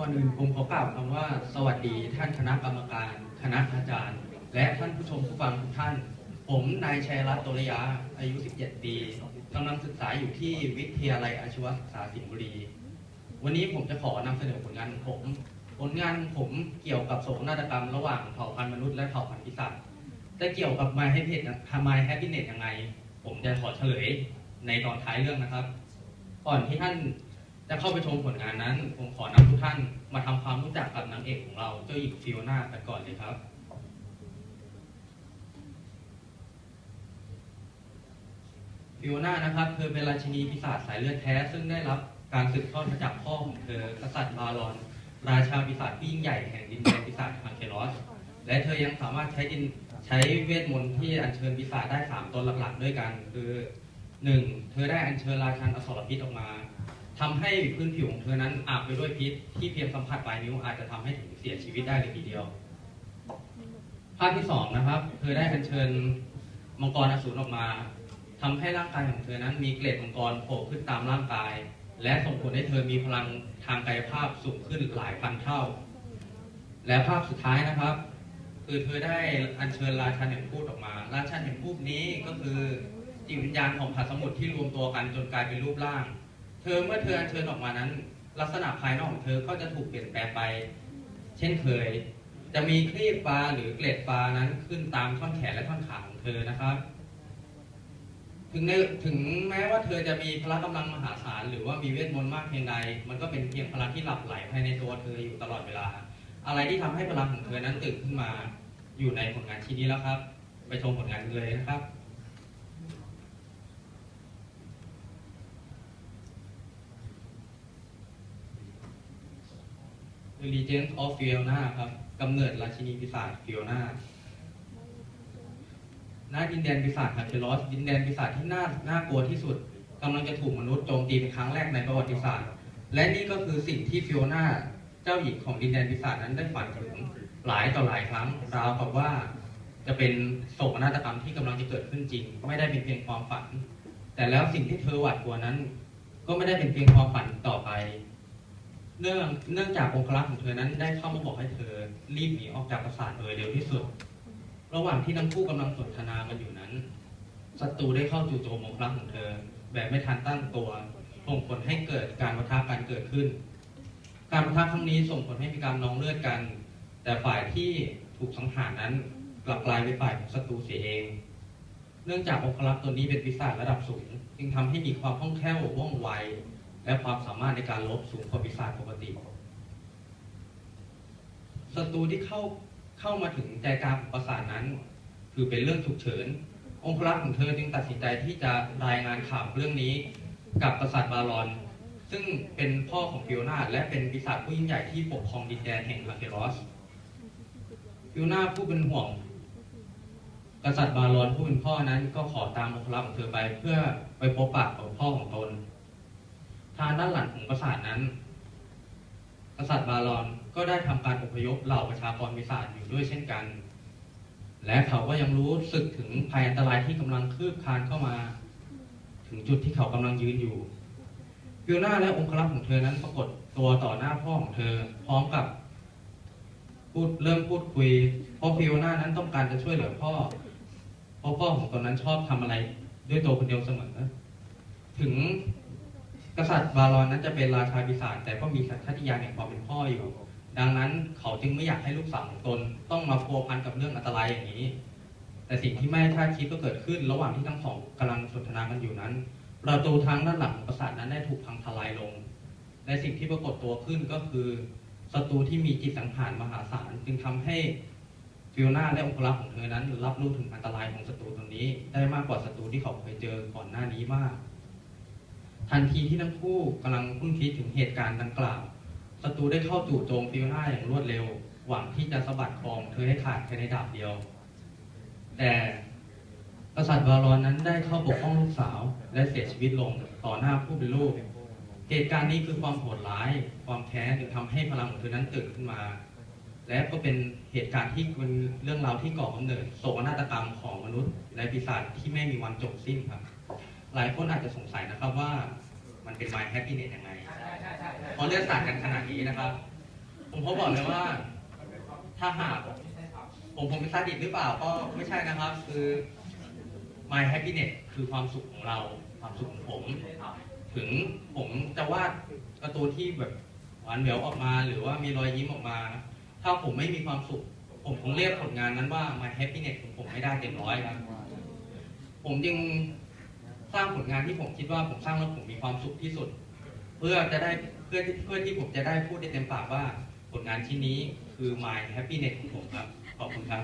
ก่อนอื่นผมขอกล่าวคำว่า สวัสดีท่านคณะกรรมการ คณะอาจารย์ และท่านผู้ชมผู้ฟังทุกท่าน ผมนายชัยรัตน์ตระยะอายุ 17 ปีกำลังศึกษาอยู่ที่วิทยาลัยอาชีวศึกษาสิงห์บุรี วันนี้ผมจะขอนำเสนอผลงานของผม ผลงานของผมเกี่ยวกับโศกนาฏกรรมระหว่างเผ่าพันธุ์มนุษย์และเผ่าพันธุ์ปีศาจจะเกี่ยวกับ My Happiness My Happiness ยังไง ผมจะขอเฉลยในตอนท้ายเรื่องนะครับ ก่อนที่ท่าน จะเข้าไปชมผลงานนั้น ผมขอนำทุกท่านมาทำความรู้จักกับนางเอกของเราเจ้าหญิงฟิโอนากันก่อนเลยครับ ฟิโอนานะครับ เธอเป็นราชินีปีศาจสายเลือดแท้ ซึ่งได้รับการสืบทอดมาจากพ่อของเธอกษัตริย์บารอน ราชาปีศาจที่ยิ่งใหญ่แห่งดินแดนปีศาจคังเคลอสและเธอยังสามารถใช้ดินใช้เวทมนต์ที่อัญเชิญปีศาจได้สามตนหลักๆ ด้วยกัน คือหนึ่งเธอได้อัญเชิญราชันอสรพิษออกมา ทำให้พื้นผิวของเธอนั้นอาบไปด้วยพิษที่เพียงสัมผัสปลายนิ้วอาจจะทำให้ถึงเสียชีวิตได้เลยทีเดียว ภาพที่สองนะครับเธอได้อัญเชิญมังกรอสูรออกมาทำให้ร่างกายของเธอนั้นมีเกล็ดมังกรโผล่ขึ้นตามร่างกาย และส่งผลให้เธอมีพลังทางกายภาพสูงขึ้นหลายพันเท่า และภาพสุดท้ายนะครับ คือเธอได้อัญเชิญราชันแห่งพูดออกมา ราชันแห่งพูดนี้ก็คือจิตวิญญาณของผาสสมุทรที่รวมตัวกันจนกลายเป็นรูปร่าง อเมื่อเธออัญเชิญออกมานั้น ลักษณะภายนอกของเธอก็จะถูกเปลี่ยนแปลงไป เช่นเคย จะมีครีบปลาหรือเกล็ดปลานั้นขึ้นตามท่อนแขนและท่อนขาของเธอนะครับ ถึงในถึงแม้ว่าเธอจะมีพละกำลังมหาศาลหรือว่ามีเวทมนต์มากเพียงใด มันก็เป็นเพียงพลังที่หลับไหลภายในตัวเธออยู่ตลอดเวลา อะไรที่ทำให้พลังของเธอนั้นตื่นขึ้นมา อยู่ในผลงานชิ้นนี้แล้วครับ ไปชมผลงานเลยนะครับ The Legend of Fiona ครับกำเนิดราชินีปีศาจฟิโอนาณดินแดนปีศาจคาเคลอส ดินแดนปีศาจที่น่าน่ากลัวที่สุดกำลังจะถูกมนุษย์โจมตีเป็นครั้งแรกในประวัติศาสตร์ และนี่ก็คือสิ่งที่ฟิโอนาเจ้าหญิงของดินแดนปีศาจนั้นได้ฝันถึงหลายต่อหลายครั้ง ราวกับว่าจะเป็นโศกนาฏกรรมที่กำลังจะเกิดขึ้นจริง ไม่ได้เป็นเพียงความฝัน แต่แล้วสิ่งที่เธอหวาดกลัวนั้น ก็ไม่ได้เป็นเพียงความฝันต่อไป เนื่องเนื่องจากองครักษ์ของเธอนั้นได้เข้ามาบอกให้เธอรีบหนีออกจากปราสาทโดยเร็วที่สุด ระหว่างที่ทั้งคู่กำลังสนทนากันอยู่นั้นศัตรูได้เข้าจู่โจมองครักษ์ของเธอ แบบไม่ทันตั้งตัวส่งผลให้เกิดการประทะกันเกิดขึ้น การประทะครั้งนี้ส่งผลให้มีการน้องเลือดกัน แต่ฝ่ายที่ถูกสังหารนั้นกลับกลายเป็นฝ่ายของศัตรูเสียเอง เนื่องจากองครักษ์ตัวนี้เป็นปีศาจระดับสูง จึงทำให้มีความคล่องแคล่วว่องไว และความสามารถในการลบสูงกว่าปีศาจปกติศัตรูที่เข้าเข้ามาถึงใจกลางของปราสาทนั้น คือเป็นเรื่องฉุกเฉิน องครักษ์ของเธอจึงตัดสินใจที่จะรายงานข่าวเรื่องนี้ กับกษัตริย์บารอน ซึ่งเป็นพ่อของฟิโอนาและเป็นปีศาจผู้ยิ่งใหญ่ที่ปกครองดินแดนแห่งลาเครอสฟิโอนาผู้เป็นห่วง กษัตริย์บารอนผู้เป็นพ่อนั้นก็ขอตามองครักษ์ของเธอไปเพื่อไปพบปะกับพ่อของตน ทางด้านหลังของปราสาทนั้น กษัตริย์บารอนก็ได้ทำการอพยพเหล่าประชากรปีศาจอยู่ด้วยเช่นกัน และเขาก็ยังรู้สึกถึงภัยอันตรายที่กำลังคืบคลานเข้ามา ถึงจุดที่เขากำลังยืนอยู่ฟิโอนาและองครักษ์ของเธอนั้นปรากฏตัวต่อหน้าพ่อของเธอ พร้อมกับพูดเริ่มพูดคุย เพราะฟิโอนานั้นต้องการจะช่วยเหลือพ่อ เพราะพ่อของตนนั้นชอบทำอะไรด้วยตัวคนเดียวเสมอถึง กษัตริย์บารอนนั้นจะเป็นราชาปีศาจแต่ก็มีสัญชาติญาณแห่งความเป็นพ่ออยู่ ดังนั้นเขาจึงไม่อยากให้ลูกสาวของตนต้องมาพัวพันกับเรื่องอันตรายอย่างนี้ แต่สิ่งที่ไม่คาดคิดก็เกิดขึ้น ระหว่างที่ทั้งสองกำลังสนทนากันอยู่นั้น ประตูทางด้านหลังของปราสาทนั้นได้ถูกพังทลายลง และสิ่งที่ปรากฏตัวขึ้นก็คือศัตรูที่มีจิตสังหารมหาศาลจึงทำให้ฟิโอนาและองครักษ์ของเธอนั้น รับรู้ถึงอันตรายของศัตรูตัวนี้ ได้มากกว่าศัตรูที่เขาเคยเจอก่อนหน้านี้มาก ทันทีที่ทั้งคู่กำลังคุ้นคิดถึงเหตุการณ์ดังกล่าวศัตรูได้เข้าจู่โจมฟิโอนาอย่างรวดเร็ว หวังที่จะสะบัดคองเธอให้ขาดภายในดาบเดียว แต่กษัตริย์บารอนนั้นได้เข้าปกป้องลูกสาว และเสียชีวิตลงต่อหน้าผู้เป็นลูก เหตุการณ์นี้คือความโหดร้าย ความแค้นจึงทำให้พลังของเธอนั้นตื่นขึ้นมา และก็เป็นเหตุการณ์ที่เป็นเรื่องราวที่ก่อกำเนิดโศกนาฏกรรมของมนุษย์ และปีศาจที่ไม่มีวันจบสิ้นครับ หลายคนอาจจะสงสัยนะครับว่ามันเป็น My Happiness ยังไงพอเลือกสาดกันขนาดนี้นะครับ ผมเขาบอกเลยว่า ถ้าหากผมผมเป็นซาดิสหรือเปล่าก็ไม่ใช่นะครับ คือ my happiness คือความสุขของเรา ความสุขของผม ถึงผมจะวาดการ์ตูนที่แบบหวานเหววออกมา หรือว่ามีรอยยิ้มออกมา ถ้าผมไม่มีความสุข ผมคงเรียกผลงานนั้นว่า my happiness ของผมไม่ได้เต็มร้อยครับ ผมจึง สร้างผลงานที่ผมคิดว่าผมสร้างแล้วผมมีความสุขที่สุด เพื่อจะได้เพื่อเพื่อที่ผมจะได้พูดได้เต็มปากว่าผลงานชิ้นนี้คือ my happiness ของผมครับ ขอบคุณครับ